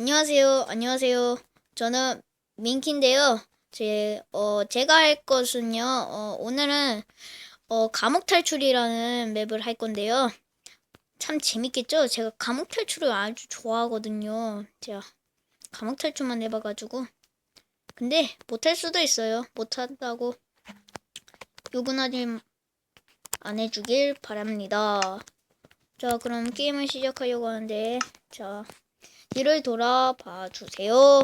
안녕하세요. 안녕하세요. 저는 민키인데요. 제, 어, 제가 할 것은요, 어, 오늘은, 어, 감옥 탈출이라는 맵을 할 건데요. 참 재밌겠죠? 제가 감옥 탈출을 아주 좋아하거든요. 제가 감옥 탈출만 해봐가지고. 근데, 못할 수도 있어요. 못한다고 욕은 하지 안 해주길 바랍니다. 자, 그럼 게임을 시작하려고 하는데, 자, 뒤를 돌아봐 주세요.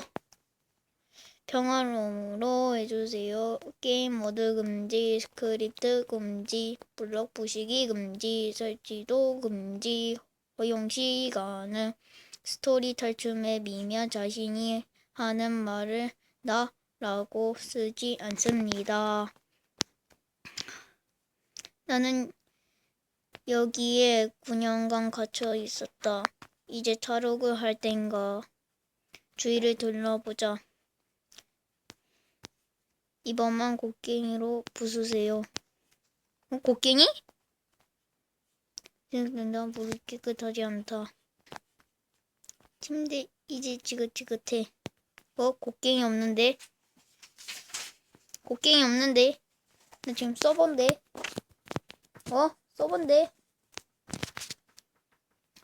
평화로움으로 해주세요. 게임 모드 금지, 스크립트 금지, 블럭 부시기 금지, 설치도 금지, 허용 시간은 스토리 탈출 맵이며 자신이 하는 말을 나 라고 쓰지 않습니다. 나는 여기에 9년간 갇혀 있었다. 이제 탈옥을 할 땐가. 주위를 둘러보자. 이번만 곡괭이로 부수세요. 어, 곡괭이? 생각난다. 물이 깨끗하지 않다. 침대 이제 지긋지긋해. 어? 곡괭이 없는데? 곡괭이 없는데? 나 지금 서버인데? 어? 서버인데?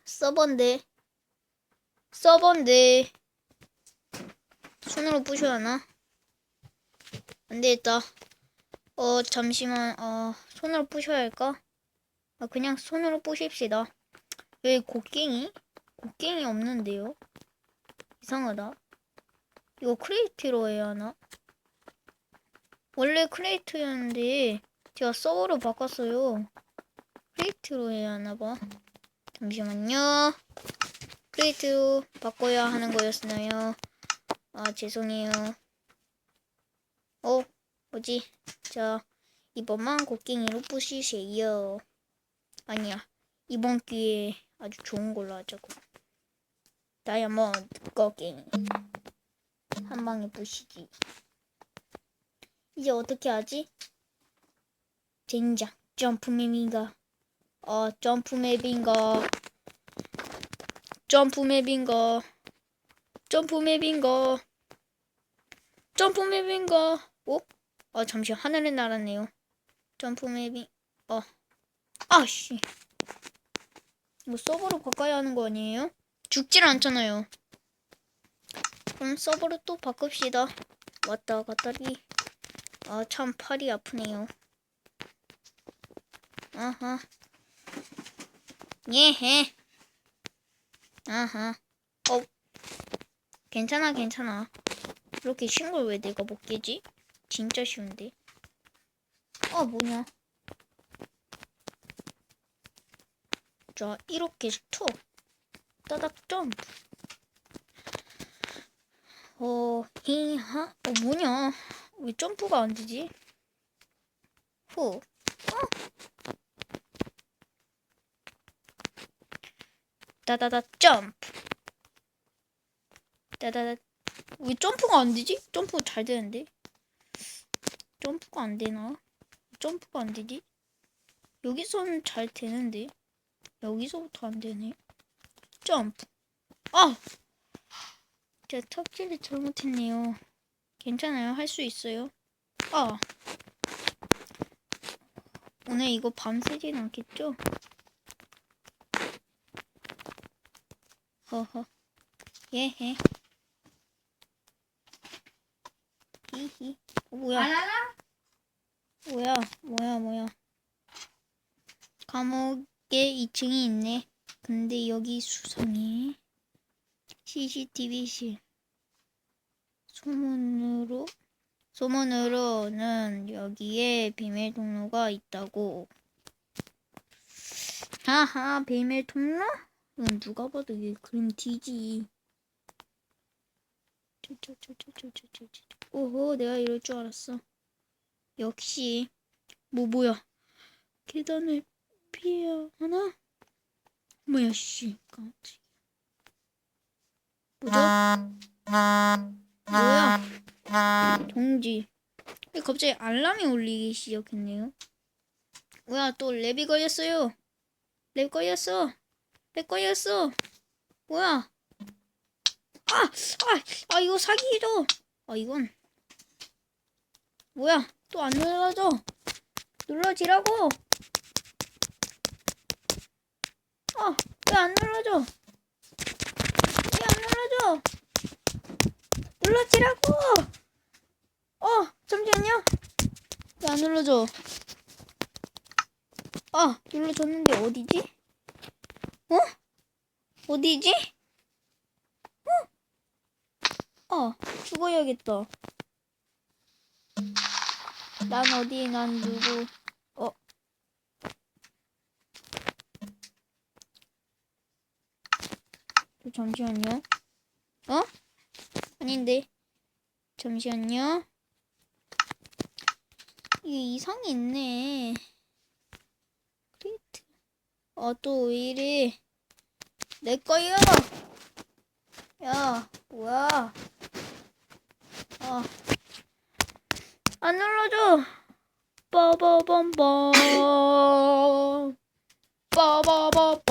서버인데? 서버인데? 손으로 부셔야 하나? 안 되겠다. 어, 잠시만, 어, 손으로 부셔야 할까? 아, 그냥 손으로 부십시다. 여기 곡괭이? 곡괭이 없는데요? 이상하다. 이거 크레이트로 해야 하나? 원래 크레이트였는데, 제가 서버로 바꿨어요. 크레이트로 해야 하나봐. 잠시만요. 크레이트로 바꿔야 하는 거였나요? 아, 죄송해요. 어, 뭐지? 자, 이번만 곡괭이로 부시세요. 아니야. 이번 기회에 아주 좋은 걸로 하자고. 다이아몬드 곡괭이. 한 방에 부시기. 이제 어떻게 하지? 젠장. 점프 맵인가? 어, 점프 맵인가? 점프맵인가? 점프맵인가? 점프맵인가? 어? 아 잠시 하늘에 날았네요. 점프맵이 어. 아씨. 이거 서버로 바꿔야 하는 거 아니에요? 죽질 않잖아요. 그럼 서버로 또 바꿉시다. 왔다 갔다리. 아 참 팔이 아프네요. 아하. 예해. 아하. 어. 괜찮아, 괜찮아. 이렇게 쉬운 걸 왜 내가 못 깨지? 진짜 쉬운데. 아, 뭐냐. 자, 이렇게 스톱. 따닥 점프. 어, 히하. 어, 뭐냐. 왜 점프가 안 되지? 후. 어? 따다다 점프. 따다다 왜 점프가 안 되지? 점프 잘 되는데. 점프가 안 되나? 점프가 안 되지? 여기서는 잘 되는데. 여기서부터 안 되네. 점프. 아! 제가 턱질을 잘못했네요. 괜찮아요. 할 수 있어요. 아! 오늘 이거 밤새진 않겠죠? 허허. 예해. 히히. 어, 뭐야? 알아라? 뭐야? 뭐야? 뭐야? 감옥에 2층이 있네. 근데 여기 수상해. CCTV실. 소문으로 소문으로는 여기에 비밀 통로가 있다고. 하하, 비밀 통로? 이건 누가 봐도 이게 그림 뒤지. 오호, 내가 이럴 줄 알았어. 역시 뭐 뭐야? 계단을 피해야 하나? 뭐야, 씨, 깜짝이야. 뭐죠? 뭐야? 동지. 왜 갑자기 알람이 울리기 시작했네요. 뭐야, 또 랩이 걸렸어요. 랩 걸렸어. 랩 걸렸어. 뭐야? 아! 아, 아, 이거 사기죠? 아, 이건. 뭐야, 또 안 눌러져. 눌러지라고. 아, 왜 안 눌러져? 왜 안 눌러져? 눌러지라고! 어, 잠시만요. 왜 안 눌러져? 아, 눌러졌는데 어디지? 어? 어디지? 어? 아, 죽어야겠다. 난 어디, 난 누구? 어? 저 잠시만요. 어? 아닌데. 잠시만요. 이게 이상이 있네. 어, 또왜 이래. 내 거야! 야, 뭐야. 아. 안 눌러줘! 빠바밤밤. 빠바바밤.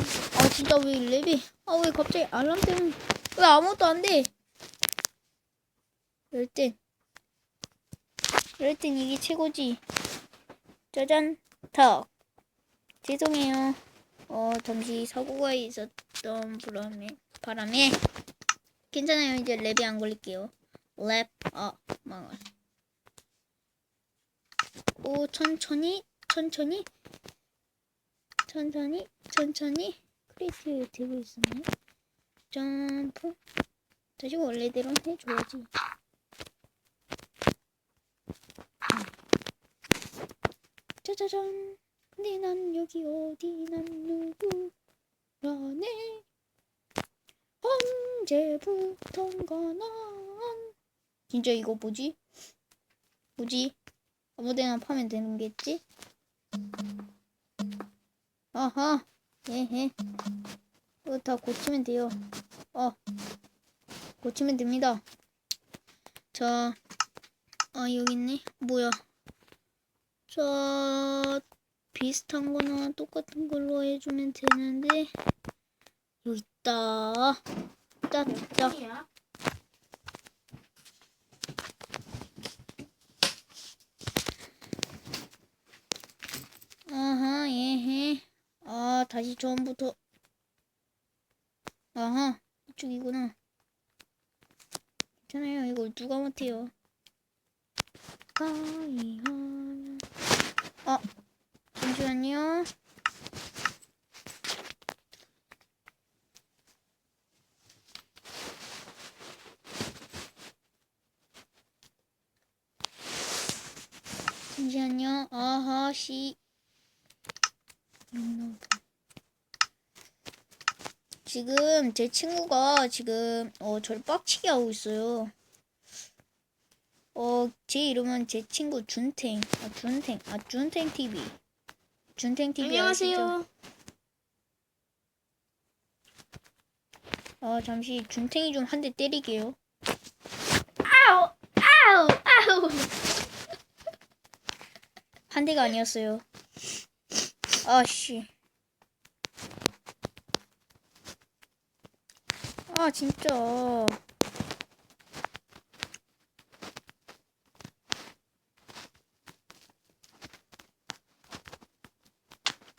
아, 진짜 왜 랩이. 아, 왜 갑자기 알람 때문에. 왜 아무것도 안 돼? 이럴 땐. 이럴 땐 이게 최고지. 짜잔, 턱. 죄송해요. 어, 잠시 사고가 있었던 바람에, 바람에. 괜찮아요. 이제 랩이 안 걸릴게요. 랩, 아, 망할. 오, 천천히, 천천히, 천천히, 천천히. 크리트 되고 있었네. 점프. 다시 원래대로 해줘야지. 짜자잔. 근데 난 여기 어디 난 누구라네. 언제부턴가 난 진짜 이거 뭐지? 뭐지? 아무데나 파면 되는 게지? 아하 예해 이거 다 고치면 돼요. 어. 고치면 됩니다. 자. 아 여기 있네. 뭐야? 자 비슷한 거나 똑같은 걸로 해주면 되는데 여기 있다. 짜짜 아하 예해. 아 다시 처음부터. 아하 이쪽이구나. 괜찮아요. 이걸 누가 못해요? 가이하면 아 잠시만요. 잠시만요. 아하 씨. 지금 제 친구가 지금 어 저를 빡치게 하고 있어요. 어 제 이름은 제 친구 준탱. 아 준탱. 아 준탱 TV. 준탱 TV 안녕하세요. 어 잠시 준탱이 좀 한 대 때리게요. 아우 아우 아우. 한 대가 아니었어요. 아씨. 아 진짜.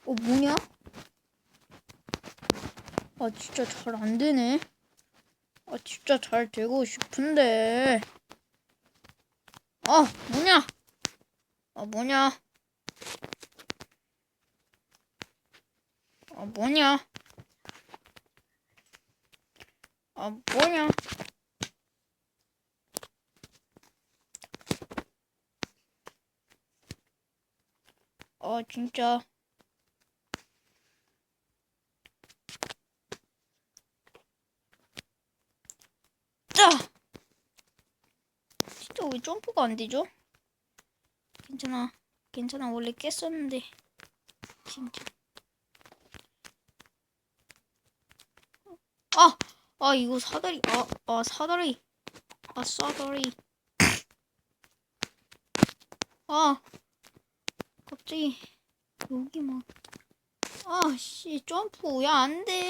어 뭐냐? 아 진짜 잘 안 되네. 아 진짜 잘 되고 싶은데. 아 뭐냐? 아 뭐냐? 아 뭐냐? 아 뭐냐? 아 진짜. 짜! 진짜 왜 점프가 안 되죠? 괜찮아. 괜찮아. 원래 깼었는데. 진짜. 아! 아, 이거 사다리. 아, 아, 사다리. 아, 사다리. 아. 갑자기. 여기 막. 아, 씨. 점프. 야, 안 돼.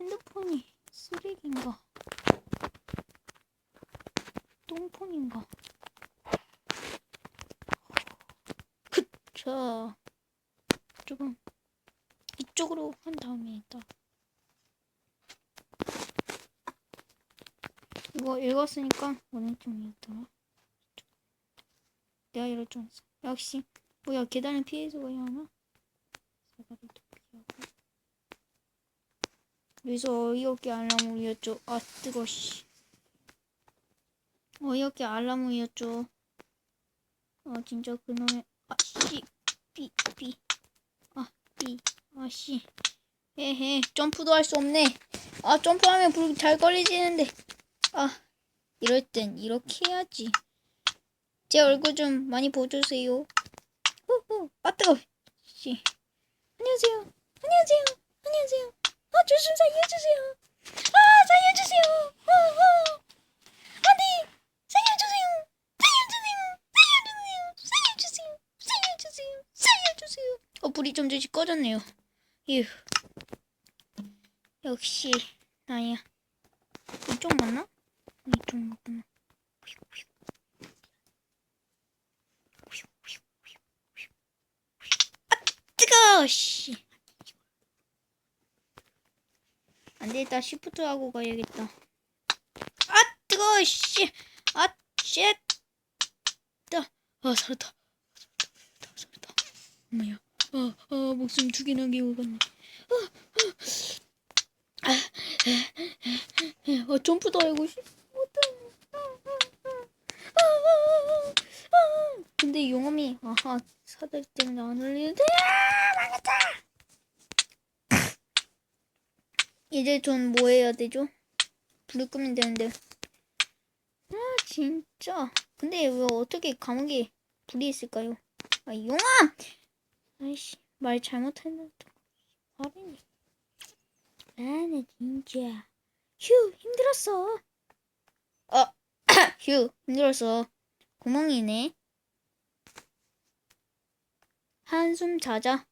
핸드폰이. 쓰레기. 쓰레기인가? 똥폰인가? 그자 조금 이쪽으로 한 다음에 딱 이거 읽었으니까 어느 쪽이었더라? 내가 이럴 줄 알았어. 역시 뭐야 계단을 피해서 가야 하나? 사다리도 피하고 여기서 어이없게 알람 울렸죠. 아 뜨거 씨. 어이없게 알람 울렸죠. 아 진짜 그놈의 아씨 삐삐 아삐 아씨 헤헤 점프도 할 수 없네. 아 점프하면 불 잘 걸리지는데 아 이럴 땐 이렇게 해야지. 제 얼굴 좀 많이 보여주세요. 후후 아 뜨거 씨. 안녕하세요. 안녕하세요. 안녕하세요. 아, 저좀 살려주세요. 아, 살려주세요. 어, 어. 안 돼. 살려주세요. 살려주세요. 살려주세요. 살려주세요. 살려주세요. 살려주세요. 조금씩 꺼졌네요. 휴. 역시, 나야. 이쪽 맞나? 이쪽 맞구나. 아, 뜨거워, 씨. 안 되겠다. 시프트 하고 가야겠다. 아, 뜨거워, 씨. 아, 쉣. 따. 아, 살았다. 살았다. 살았다. 엄마야. 아, 아, 목숨 두 개나 기어갔네. 아, 아, 아, 아, 점프도 하고 싶어. 근데 용암이, 아하, 사다리 때문에 안 올리는데, 아, 망했다! 이제 전 뭐 해야 되죠? 불을 끄면 되는데. 아 진짜. 근데 왜 어떻게 감옥에 불이 있을까요? 아 용암! 아이씨 말 또. 어린이. 아나 진짜. 휴 힘들었어. 어, 휴 힘들었어. 구멍이네. 한숨 자자.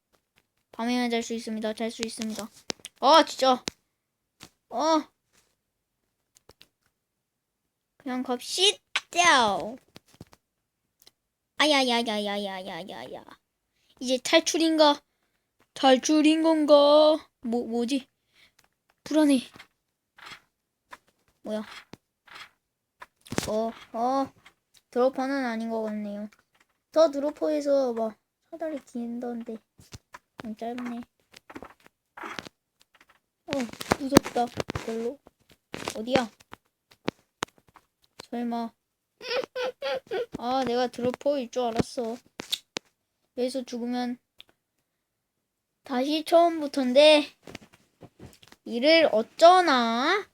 밤에만 잘 수 있습니다. 잘 수 있습니다. 아 진짜. 어. 그냥 갑시다. 아야야야야야야야야. 이제 탈출인가? 탈출인 건가? 뭐 뭐지? 불안해. 뭐야? 어, 어. 드로퍼는 아닌 것 같네요. 저 드로퍼에서 막 사다리 긴다는데 좀 짧네. 어, 무섭다. 별로. 어디야? 설마. 아, 내가 드로퍼일 줄 알았어. 여기서 죽으면 다시 처음부터인데 일을 어쩌나?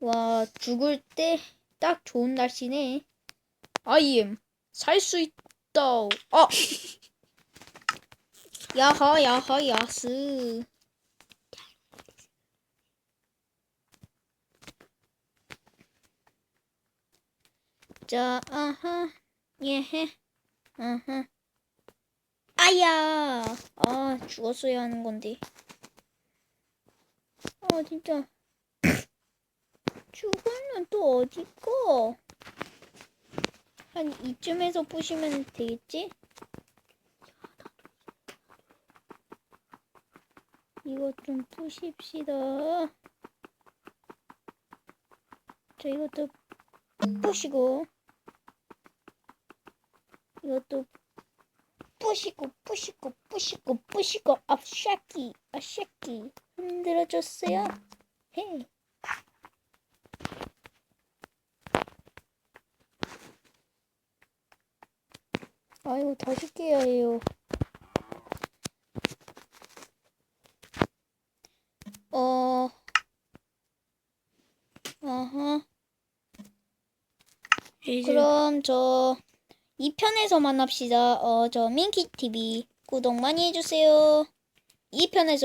와, 죽을 때 딱 좋은 날씨네. 아이엠 살 수 있다. 아. 야하 야하 야스. 자, 아하, 예헤, 아하. 아야! 아, 죽었어야 하는 건데. 아, 진짜. 죽으면 또 어디 거? 한 이쯤에서 부시면 되겠지? 이거 좀 부십시다. 자, 이것도 부시고. 이것도 뿌시고 뿌시고 뿌시고 뿌시고 앞샤키 아샤키. 흔들어줬어요. 헤 아이고 다시 깨야 해요 어. 아하. 그럼 저 2편에서 만납시다. 어, 저 민키TV 구독 많이 해주세요. 2편에서